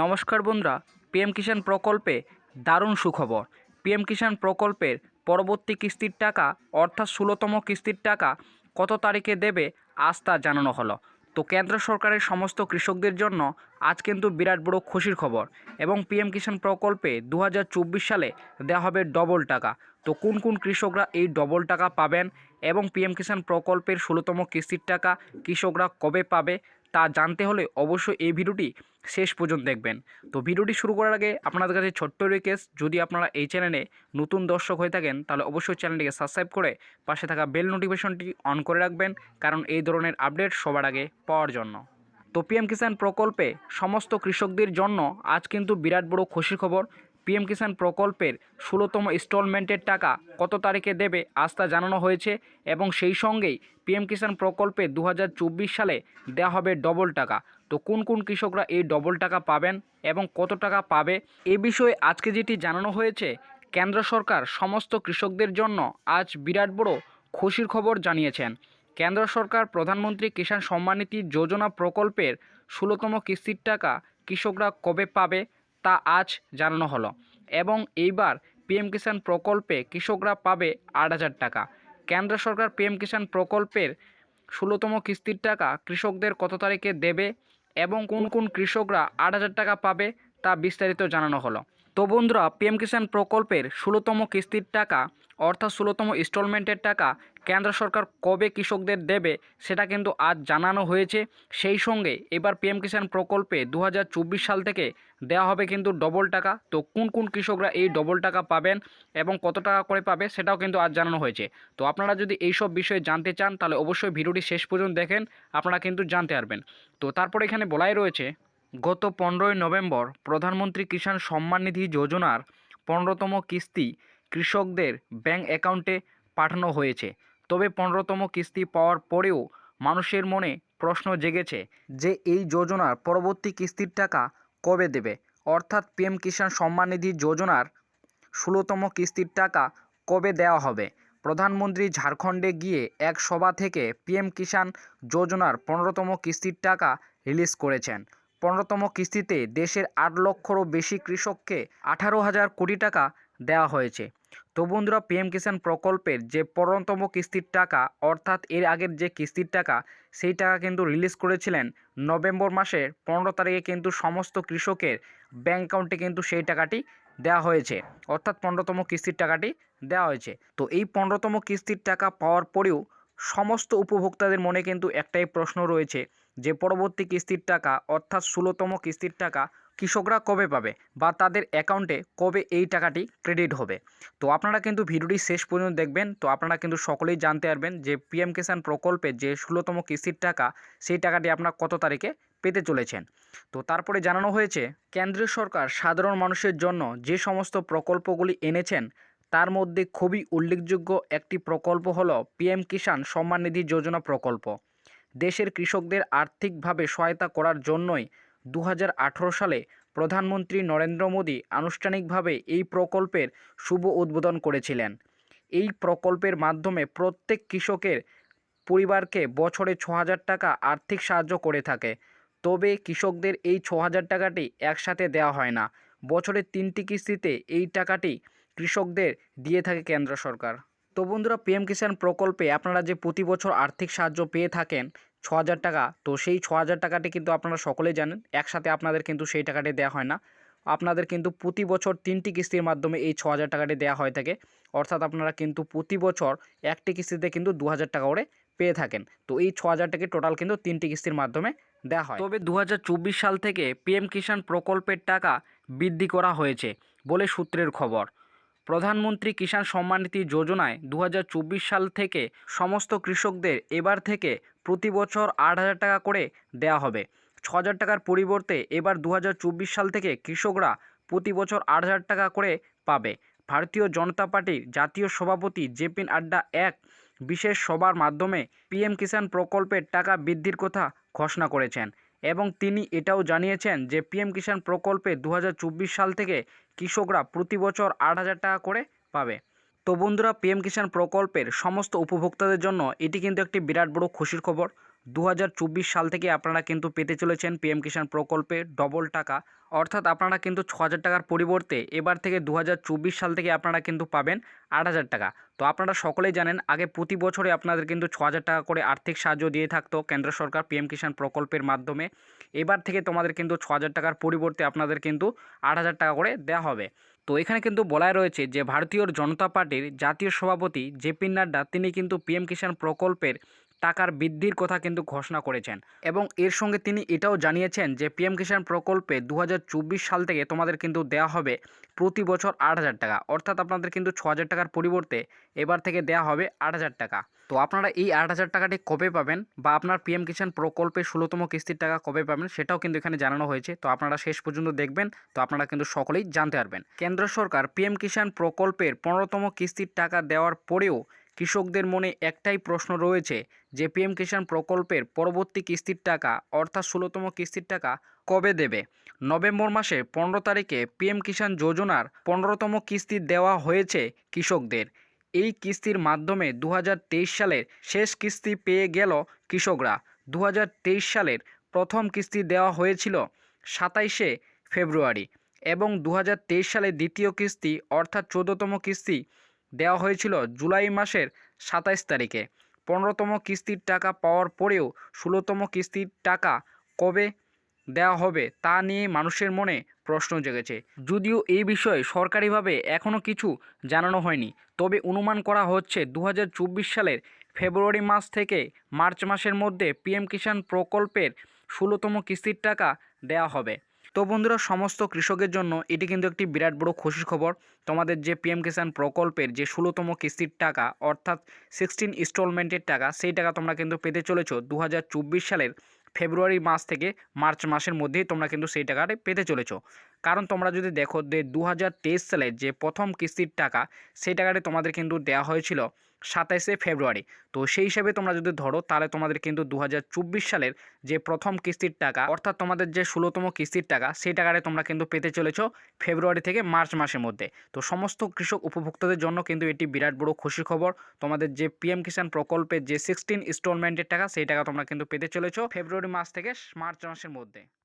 নমস্কার বন্ধুরা, পিএম কিষাণ প্রকল্পে দারুণ সুখবর। পিএম কিষাণ প্রকল্পের পরবর্তী কিস্তির টাকা, অর্থাৎ ষোলোতম কিস্তির টাকা, কত তারিখে দেবে, আজ তা জানানো হলো। তো কেন্দ্র সরকারের সমস্ত কৃষকদের জন্য আজ কিন্তু বিরাট বড় খুশির খবর এবং পিএম কিষাণ প্রকল্পে দু হাজার চব্বিশ সালে দেওয়া হবে ডবল টাকা। তো কোন কোন কৃষকরা এই ডবল টাকা পাবেন এবং পিএম কিষাণ প্রকল্পের ষোলোতম কিস্তির টাকা কৃষকরা কবে পাবে তা জানতে হলে অবশ্যই এই ভিডিওটি শেষ পর্যন্ত দেখবেন। তো ভিডিওটি শুরু করার আগে আপনাদের কাছে ছোট্ট রিকোয়েস্ট যদি আপনারা এই চ্যানেলে নতুন দর্শক হয়ে থাকেন, তাহলে অবশ্যই চ্যানেলটিকে সাবস্ক্রাইব করে পাশে থাকা বেল নোটিফিকেশনটি অন করে রাখবেন, কারণ এই ধরনের আপডেট সবার আগে পাওয়ার জন্য। তো পিএম কিষাণ প্রকল্পে সমস্ত কৃষকদের জন্য আজ কিন্তু বিরাট বড় খুশির খবর। পিএম কিষাণ প্রকল্পের ষোলোতম ইনস্টলমেন্টের টাকা কত তারিখে দেবে তা জানানো হয়েছে এবং সেই সঙ্গেই পিএম কিষাণ প্রকল্পে দু হাজার চব্বিশ সালে দেওয়া হবে ডবল টাকা। তো কোন কোন কৃষকরা এই ডবল টাকা পাবেন এবং কত টাকা পাবে? এ বিষয়ে আজকে যেটি জানানো হয়েছে, কেন্দ্র সরকার সমস্ত কৃষকদের জন্য আজ বিরাট বড় খুশির খবর জানিয়েছেন। কেন্দ্র সরকার প্রধানমন্ত্রী কিষাণ সম্মানিধি যোজনা প্রকল্পের ষোলোতম কিস্তির টাকা কৃষকরা কবে পাবে? তা আজ জানানো হলো। এবং এইবার পিএম কিষাণ প্রকল্পে কৃষকরা পাবে আট হাজার টাকা। কেন্দ্র সরকার পিএম কিষাণ প্রকল্পের ষোলোতম কিস্তির টাকা কৃষকদের কত তারিখে দেবে এবং কোন কোন কৃষকরা আট হাজার টাকা পাবে তা বিস্তারিত জানানো হলো। তো বন্ধুরা পিএম কিষাণ প্রকল্পের ষোলোতম কিস্তির টাকা অর্থাৎ ষোলোতম ইনস্টলমেন্টের টাকা কেন্দ্র সরকার কবে কৃষকদের দেবে সেটা কিন্তু আজ জানানো হয়েছে। সেই সঙ্গে এবার পিএম কিষাণ প্রকল্পে দু হাজার চব্বিশ সাল থেকে দেওয়া হবে কিন্তু ডবল টাকা। তো কোন কোন কৃষকরা এই ডবল টাকা পাবেন এবং কত টাকা করে পাবে সেটাও কিন্তু আজ জানানো হয়েছে। তো আপনারা যদি এই সব বিষয়ে জানতে চান, তাহলে অবশ্যই ভিডিওটি শেষ পর্যন্ত দেখেন, আপনারা কিন্তু জানতে পারবেন। তো তারপর এখানে বলাই রয়েছে গত পনেরোই নভেম্বর প্রধানমন্ত্রী কিষাণ সম্মান নিধি যোজনার পনেরোতম কিস্তি কৃষকদের ব্যাংক অ্যাকাউন্টে পাঠানো হয়েছে। তবে পনেরোতম কিস্তি পাওয়ার পরেও মানুষের মনে প্রশ্ন জেগেছে যে এই যোজনার পরবর্তী কিস্তির টাকা কবে দেবে? অর্থাৎ পিএম কিষাণ সম্মান নিধি যোজনার ষোলোতম কিস্তির টাকা কবে দেওয়া হবে? প্রধানমন্ত্রী ঝাড়খণ্ডে গিয়ে এক সভা থেকে পিএম কিষাণ যোজনার পনেরোতম কিস্তির টাকা রিলিজ করেছেন। পনেরোতম কিস্তিতে দেশের আট লক্ষরও বেশি কৃষককে আঠারো হাজার কোটি টাকা দেওয়া হয়েছে। তো বন্ধুরা, পিএম কিষাণ প্রকল্পের যে পনেরোতম কিস্তির টাকা, অর্থাৎ এর আগের যে কিস্তির টাকা, সেই টাকা কিন্তু রিলিজ করেছিলেন নভেম্বর মাসের পনেরো তারিখে কিন্তু সমস্ত কৃষকের ব্যাঙ্ক অ্যাকাউন্টে কিন্তু সেই টাকাটি দেওয়া হয়েছে। অর্থাৎ পনেরোতম কিস্তির টাকাটি দেওয়া হয়েছে। তো এই পনেরোতম কিস্তির টাকা পাওয়ার পরেও সমস্ত উপভোক্তাদের মনে কিন্তু একটাই প্রশ্ন রয়েছে যে পরবর্তী কিস্তির টাকা, অর্থাৎ ষোলোতম কিস্তির টাকা কৃষকরা কবে পাবে বা তাদের অ্যাকাউন্টে কবে এই টাকাটি ক্রেডিট হবে? তো আপনারা কিন্তু ভিডিওটি শেষ পর্যন্ত দেখবেন। তো আপনারা কিন্তু সকলেই জানতে পারবেন যে পিএম কিষাণ প্রকল্পে যে ষোলোতম কিস্তির টাকা, সেই টাকাটি আপনারা কত তারিখে পেতে চলেছেন? তো তারপরে জানানো হয়েছে, কেন্দ্রীয় সরকার সাধারণ মানুষের জন্য যে সমস্ত প্রকল্পগুলি এনেছেন, তার মধ্যে খুবই উল্লেখযোগ্য একটি প্রকল্প হলো পিএম কিষাণ সম্মান নিধি যোজনা প্রকল্প। দেশের কৃষকদের আর্থিকভাবে সহায়তা করার জন্যই দু হাজার আঠেরো সালে প্রধানমন্ত্রী নরেন্দ্র মোদী আনুষ্ঠানিকভাবে এই প্রকল্পের শুভ উদ্বোধন করেছিলেন। এই প্রকল্পের মাধ্যমে প্রত্যেক কৃষকের পরিবারকে বছরে ছ টাকা আর্থিক সাহায্য করে থাকে। তবে কৃষকদের এই ছ টাকাটি একসাথে দেওয়া হয় না। বছরে তিনটি কিস্তিতে এই টাকাটি কৃষকদের দিয়ে থাকে কেন্দ্র সরকার। তো বন্ধুরা পিএম কিষাণ প্রকল্পে আপনারা যে প্রতি বছর আর্থিক সাহায্য পেয়ে থাকেন ছ হাজার টাকা, তো সেই ছ হাজার টাকাটি কিন্তু আপনারা সকলেই জানেন, একসাথে আপনাদের কিন্তু সেই টাকাটি দেওয়া হয় না। আপনাদের কিন্তু প্রতি বছর তিনটি কিস্তির মাধ্যমে এই ছ হাজার টাকাটি দেওয়া হয়ে থাকে। অর্থাৎ আপনারা কিন্তু প্রতি বছর একটি কিস্তিতে কিন্তু দু হাজার টাকা করে পেয়ে থাকেন। তো এই ছ হাজার টাকা টোটাল কিন্তু তিনটি কিস্তির মাধ্যমে দেওয়া হয়। তবে দু হাজার চব্বিশ সাল থেকে পিএম কিষাণ প্রকল্পের টাকা বৃদ্ধি করা হয়েছে বলে সূত্রের খবর। প্রধানমন্ত্রী কিষাণ সম্মান নিধি যোজনায় দু হাজার চব্বিশ সাল থেকে সমস্ত কৃষকদের এবার থেকে প্রতি বছর আট হাজার টাকা করে দেওয়া হবে। ছ হাজার টাকার পরিবর্তে এবার দু হাজার চব্বিশ সাল থেকে কৃষকরা প্রতি বছর আট হাজার টাকা করে পাবে। ভারতীয় জনতা পার্টির জাতীয় সভাপতি জেপিন আড্ডা এক বিশেষ সভার মাধ্যমে পিএম কিষাণ প্রকল্পের টাকা বৃদ্ধির কথা ঘোষণা করেছেন। এবং তিনি এটাও জানিয়েছেন যে পিএম কিষাণ প্রকল্পে দু হাজার চব্বিশ সাল থেকে কৃষকরা প্রতি বছর আট হাজার টাকা করে পাবে। তো বন্ধুরা, পিএম কিষাণ প্রকল্পের সমস্ত উপভোক্তাদের জন্য এটি কিন্তু একটি বিরাট বড় খুশির খবর। দু হাজার চব্বিশ সাল থেকে আপনারা কিন্তু পেতে চলেছেন পিএম কিষাণ প্রকল্পে ডবল টাকা। অর্থাৎ আপনারা কিন্তু ছ টাকার পরিবর্তে এবার থেকে দু হাজার চব্বিশ সাল থেকে আপনারা কিন্তু পাবেন আট হাজার টাকা। তো আপনারা সকলেই জানেন, আগে প্রতি বছরে আপনাদের কিন্তু ছ হাজার টাকা করে আর্থিক সাহায্য দিয়ে থাকতো কেন্দ্র সরকার পিএম কিষাণ প্রকল্পের মাধ্যমে। এবার থেকে তোমাদের কিন্তু ছ হাজার টাকার পরিবর্তে আপনাদের কিন্তু আট হাজার টাকা করে দেওয়া হবে। তো এখানে কিন্তু বলাই রয়েছে যে ভারতীয় জনতা পার্টির জাতীয় সভাপতি জেপি নাড্ডা, তিনি কিন্তু পিএম কিষাণ প্রকল্পের টাকার বৃদ্ধির কথা কিন্তু ঘোষণা করেছেন। এবং এর সঙ্গে তিনি এটাও জানিয়েছেন যে পিএম কিষাণ প্রকল্পে দু হাজার চব্বিশ সাল থেকে তোমাদের কিন্তু দেওয়া হবে প্রতি বছর আট হাজার টাকা। অর্থাৎ আপনাদের কিন্তু ছ টাকার পরিবর্তে এবার থেকে দেওয়া হবে আট হাজার টাকা। তো আপনারা এই আট হাজার টাকাটি কবে পাবেন বা আপনার পিএম কিষাণ প্রকল্পের ষোলোতম কিস্তির টাকা কবে পাবেন সেটাও কিন্তু এখানে জানানো হয়েছে। তো আপনারা শেষ পর্যন্ত দেখবেন, তো আপনারা কিন্তু সকলেই জানতে পারবেন। কেন্দ্র সরকার পিএম কিষাণ প্রকল্পের পনেরোতম কিস্তির টাকা দেওয়ার পরেও কৃষকদের মনে একটাই প্রশ্ন রয়েছে যে পিএম কিষাণ প্রকল্পের পরবর্তী কিস্তির টাকা, অর্থাৎ ষোলোতম কিস্তির টাকা কবে দেবে? নভেম্বর মাসে পনেরো তারিখে পিএম কিষাণ যোজনার পনেরোতম কিস্তি দেওয়া হয়েছে কৃষকদের। এই কিস্তির মাধ্যমে দু হাজার তেইশ সালের শেষ কিস্তি পেয়ে গেল কৃষকরা। দু হাজার তেইশ সালের প্রথম কিস্তি দেওয়া হয়েছিল সাতাইশে ফেব্রুয়ারি এবং দু সালের দ্বিতীয় কিস্তি অর্থাৎ চোদ্দতম কিস্তি দেওয়া হয়েছিল জুলাই মাসের সাতাইশ তারিখে। পনেরোতম কিস্তির টাকা পাওয়ার পরেও ষোলোতম কিস্তির টাকা কবে দেওয়া হবে তা নিয়ে মানুষের মনে প্রশ্ন জেগেছে। যদিও এই বিষয়ে সরকারিভাবে এখনও কিছু জানানো হয়নি, তবে অনুমান করা হচ্ছে দু হাজার চব্বিশ সালের ফেব্রুয়ারি মাস থেকে মার্চ মাসের মধ্যে পিএম কিষাণ প্রকল্পের ষোলোতম কিস্তির টাকা দেওয়া হবে। তো বন্ধুরা, সমস্ত কৃষকের জন্য এটি কিন্তু একটি বিরাট বড় খুশির খবর। তোমাদের যে পিএম কিষাণ প্রকল্পের যে ষোলোতম কিস্তির টাকা, অর্থাৎ সিক্সটিন ইনস্টলমেন্টের টাকা, সেই টাকা তোমরা কিন্তু পেতে চলেছো দু হাজার চব্বিশ সালের ফেব্রুয়ারি মাস থেকে মার্চ মাসের মধ্যেই তোমরা কিন্তু সেই টাকাটা পেতে চলেছো। কারণ তোমরা যদি দেখো যে দু হাজার তেইশ সালে যে প্রথম কিস্তির টাকা, সেই টাকাটি তোমাদের কিন্তু দেওয়া হয়েছিল। সাতাইশে ফেব্রুয়ারি। তো সেই হিসাবে তোমরা যদি ধরো, তাহলে তোমাদের কিন্তু দু হাজার চব্বিশ সালের যে প্রথম কিস্তির টাকা, অর্থাৎ তোমাদের যে ষোলোতম কিস্তির টাকা, সেই টাকাটা তোমরা কিন্তু পেতে চলেছো ফেব্রুয়ারি থেকে মার্চ মাসের মধ্যে। তো সমস্ত কৃষক উপভোক্তাদের জন্য কিন্তু এটি বিরাট বড় খুশির খবর। তোমাদের যে পিএম কিষাণ প্রকল্পের যে সিক্সটিন ইনস্টলমেন্টের টাকা, সেই টাকা তোমরা কিন্তু পেতে চলেছো ফেব্রুয়ারি মাস থেকে মার্চ মাসের মধ্যে।